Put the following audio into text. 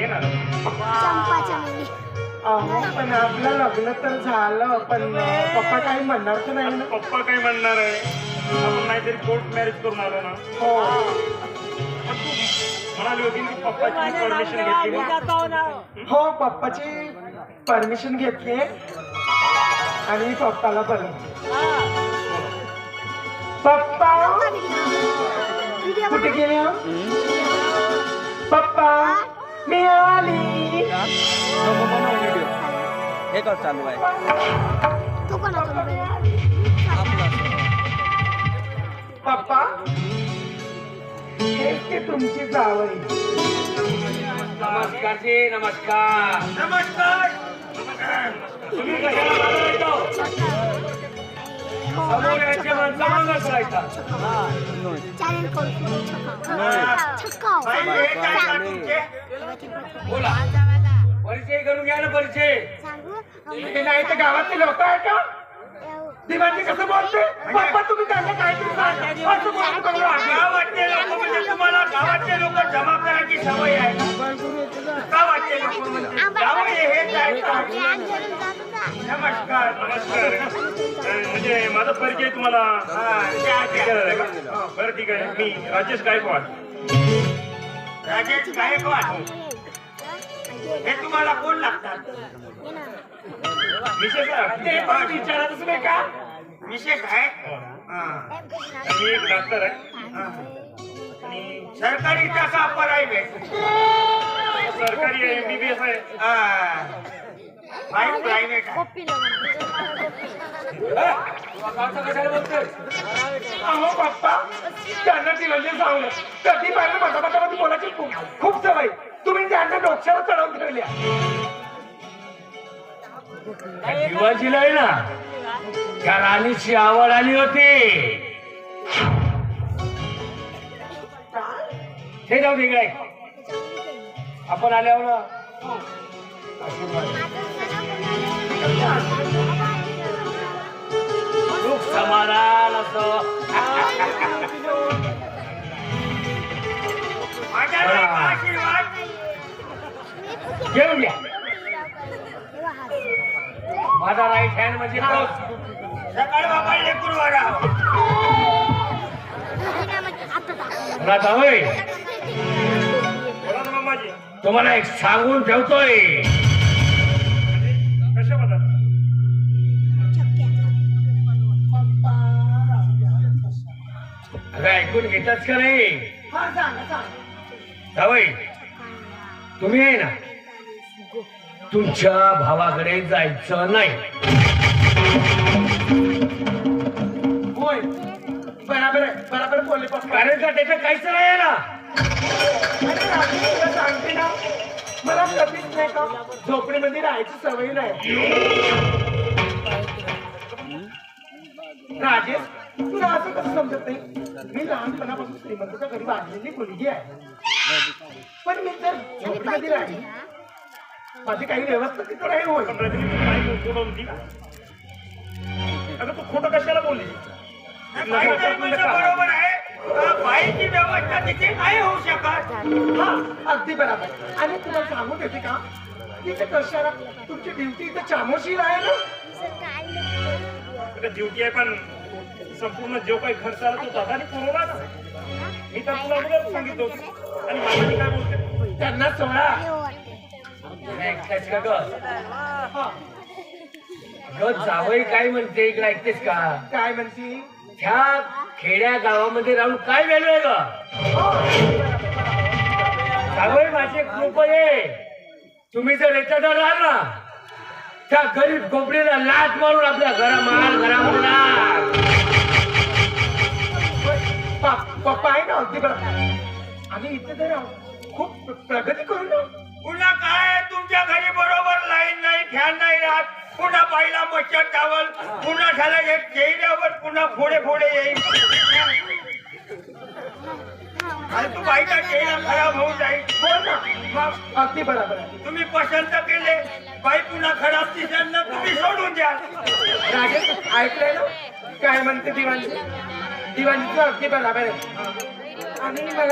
येणार. चंपा चमेली अहो पण आपलं लग्न तर झालं पण पप्पा काही म्हणणार तर नाही ना. पप्पा काय म्हणणार आहे. आपण नाहीतरी कोर्ट मॅरेज करून आलो ना. हो. पण तू म्हणाली होती की पप्पाची परमिशन घेतली. हो पप्पाची परमिशन घेतली. आणि पप्पाला पण पप्पा. कुठे गेले हो? पप्पा. मी आली नको बनव व्हिडिओ हे कर चालू आहे. तो कोणाचा मोबाईल आपला पप्पा हेच ते तुमची जावई. नमस्कार जी नमस्कार. नमस्कार. तुम्ही कशाला बोला परिचय करून घ्या ना परिचय हे नाही तर गावातले लोक आहे का दिवाळी कसं बोलते पप्पा तुम्ही त्यांना करू आम्ही. गावातले लोक म्हणजे तुम्हाला गावातले लोक जमा करायची नमस्कार नमस्कार. म्हणजे माझा परिचय तुम्हाला हा, बरं ठीक आहे. मी राजेश गायकवाड. राजेश गायकवाड. हे तुम्हाला कोण लागतात? विशेष ते पण विचारतच नाही का? विशेष आहे? मी एक डॉक्टर आहे. सरकारी का प्रायव्हेट सरकारी एमबीबीएस आहे. प्रायव्हेट गावचं कशाला बोलतोय अहो त्यांना सांगलं कधी पाहिलं माझा मतामध्ये बोलायची? खूप खूप सवय. तुम्ही त्यांना डोक्यावर चढवून ठेवल्या. शिवाजीला आहे ना त्या राणीची आवड आली होती. हे जाऊ दे काय आपण आल्यावर समाधान घेऊन घ्या माझा राईट हँड म्हणजे सकाळ बाबा लेकरू होय तुम्हाला एक सांगून ठेवतोय. अगं ऐकून घेताच का नाही? हा जावई तुम्ही आहे ना? तुमच्या भावाकडे जायचं नाही. होय. बराबर बोलले पप्पा कारण का त्याचं काहीच नाही आहे ना? सांगते नाही का झोपडीमध्ये राहायची सवय नाही. राजेश तुला असं कसं समजत नाही? मी लहानपणापासून श्रीमंताच्या घरी वाढलेली मुलगी आहे. पण मी जर झोपडीमध्ये राहिली माझी काही व्यवस्था तिथं नाही होती अगं तू खोटं कशाला बोलली बरोबर आहे. बाईची व्यवस्था तिथे नाही होऊ शकत. हा अगदी बरोबर. आणि तुला सांगून देते का? तिथे कशाला तुमची ड्युटी इथे चामोशीला आहे ना? ड्युटी आहे पण संपूर्ण जो काही खर्च आला तो दादाने पुरवला ना मी तर तुला अगोदर सांगितलं होतं. आणि मामाने काय बोलते त्यांना सोडा. हा, जावई काय म्हणते? इकडे ऐकतेस का? काय म्हणती? त्या खेड्या गावामध्ये राहून काय व्हॅल्यू आहे ग? जावई माझे खूप आहे. तुम्ही जर याच्यात राहाल ना त्या गरीब कोपडीला लाच मारून आपल्या घरा माल घरामध्ये पप्पा आहे ना अगदी आम्ही इथे जर खूप प्रगती करू ना. पुन्हा काय तुमच्या घरी बरोबर लाईन नाही फॅन नाही. पुन्हा बाईला मच्छर चावल पुन्हा झालं हे चेहऱ्यावर पुन्हा फोडे फोडे येईल. आणि तू बाईचा चेहरा खराब होऊन जाईल. हो अगदी बरोबर आहे. तुम्ही पसंत केले. बाई पुन्हा खराब दिसेल ना तुम्ही सोडून द्या राजेश ऐकलंय ना? काय म्हणते दिवाणी दिवाणीचं अगदी बरोबर आहे. आणि मला